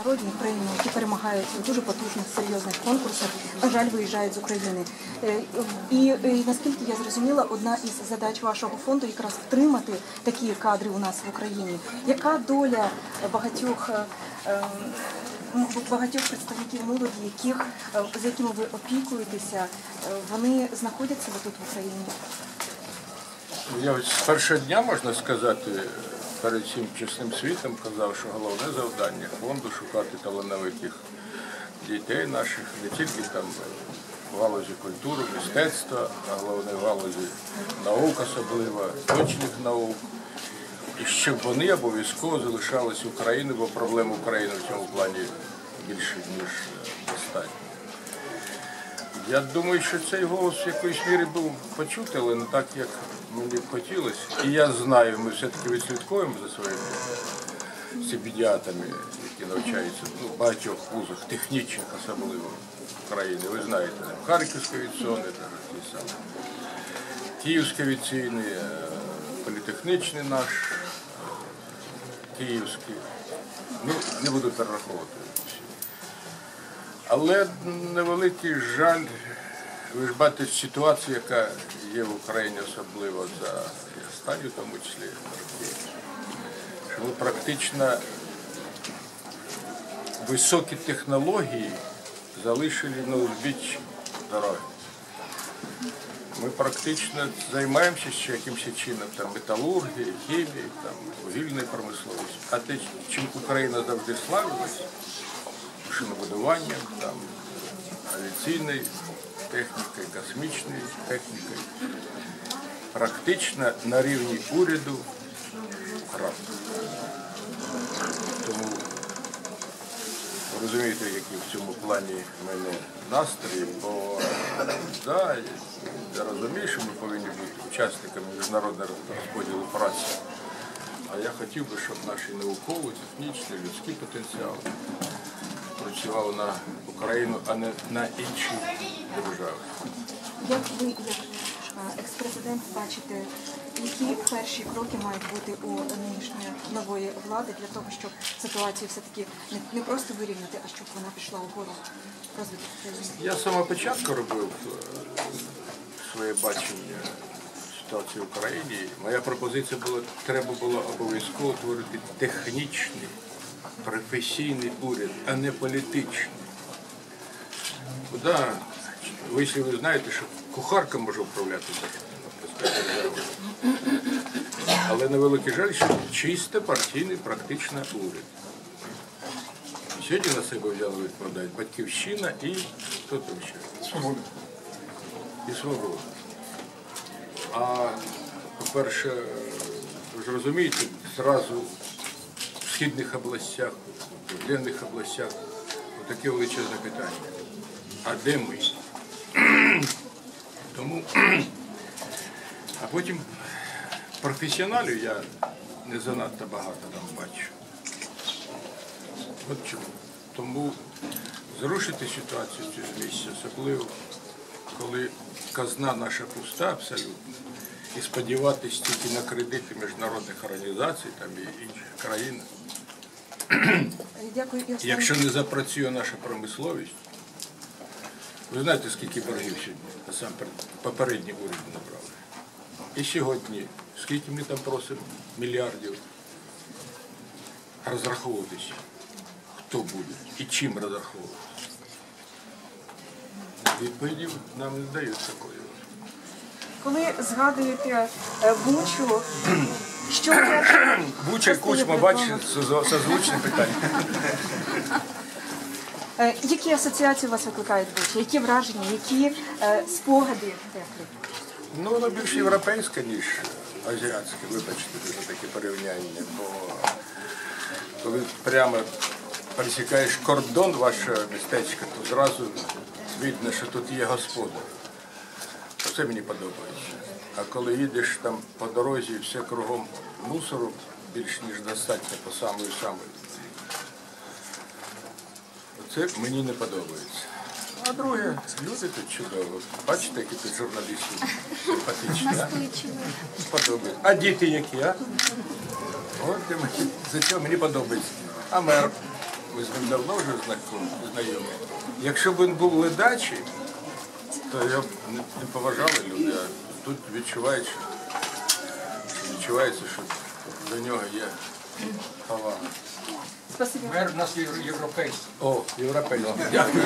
міжнародні премії, які перемагають у дуже потужних серйозних конкурсах, на жаль, виїжджають з України. Е, І, і наскільки я зрозуміла, одна із задач вашого фонду якраз втримати такі кадри у нас в Україні. Яка доля багатьох? е, е, Багатьох представників молоді, яких з якими ви опікуєтеся, вони знаходяться тут в Україні. Я з першого дня, можна сказати, перед цим чесним світом казав, що головне завдання фонду шукати талановитих дітей наших, не тільки там в галузі культури, мистецтва, а головне в галузі наук, особливо точних наук. І щоб вони обов'язково залишались Україною, бо проблем України в цьому плані більше, ніж достатньо. Я думаю, що цей голос в якоїсь мірі був почутий, але не так, як мені б хотілося. І я знаю, ми все-таки відслідковуємо за своїми сибідіатами, які навчаються ну, в багатьох вузах, технічних особливо України. Ви знаєте, там Харківської відсони, ті самі. Київський авіаційний, е, політехнічний наш, е, київський. Ну, не буду перераховувати Але невеликий жаль, ви ж бачите ситуацію, яка є в Україні особливо за останню, в тому числі роки, що ми практично високі технології залишили на узбіччі дороги. Ми практично займаємося ще якимось чином там, металургією, хімією, там, вугільною промисловістю. А те, чим Україна завжди славилась, машинобудуванням, там, авіаційною технікою, космічною технікою, практично на рівні уряду крапка. Тому розумієте, які в цьому плані в мене настрої, бо да, я розумію, що ми повинні бути учасниками міжнародного розподілу праці. А я хотів би, щоб наші наукові, технічні, людські потенціали працювали на Україну, а не на інші держави. Як ви, як е, екс-президент, бачите, які перші кроки мають бути у нинішньої нової влади для того, щоб ситуацію все-таки не, просто вирівняти, а щоб вона пішла вгору розвиток? Я з самого початку робив е, своє бачення ситуації в Україні. Моя пропозиція була, треба було обов'язково творити технічний, професійний уряд, а не політичний. Куда, ви, якщо ви знаєте, що кухарка може управляти державою. Але на великий жаль, що чисто партійний практично уряд. Сьогодні на себе взяли відповідальність батьківщина і хто там ще? Свобода. І свобода. А по-перше, ви ж розумієте, зразу східних областях, в південних областях таке величезне питання. А де ми? Тому, а потім професіоналів я не занадто багато там бачу. От чому. Тому зрушити ситуацію цю місця, особливо коли казна наша пуста абсолютно, і сподіватися тільки на кредити міжнародних організацій там і інших країн. Дякую. Якщо не запрацює наша промисловість, ви знаєте, скільки боргів сьогодні, насамперед, попередні уряди набрали. І сьогодні, скільки ми там просимо мільярдів розраховуватися, хто буде і чим розраховуватися. Відповіді нам не дають такої. Коли згадуєте е, Бучу, що Буча Кучма, бачите, созвучне питання. Е, які асоціації у вас викликають Буча? Які враження, які е, спогади теплі? Ну, воно більш європейське, ніж азіатське, вибачте за таке порівняння. Бо коли прямо пересікаєш кордон вашого містечка, то зразу видно, що тут є господар. Це мені подобається. А коли їдеш там по дорозі все кругом мусору, більш ніж достатньо по самої самої. Це мені не подобається. А друге, люди тут чудово. Бачите, які тут журналісти симпатичні. а? Подобається. А діти які, а? От де мені, за цього мені подобається. А мер ми з ним давно вже знаком- знайомі. Якщо б він був ледачий, я б не, не поважали люди, а тут що відчувається, що до нього є повага. Мер в нас європейський. О, європейський. Дякую.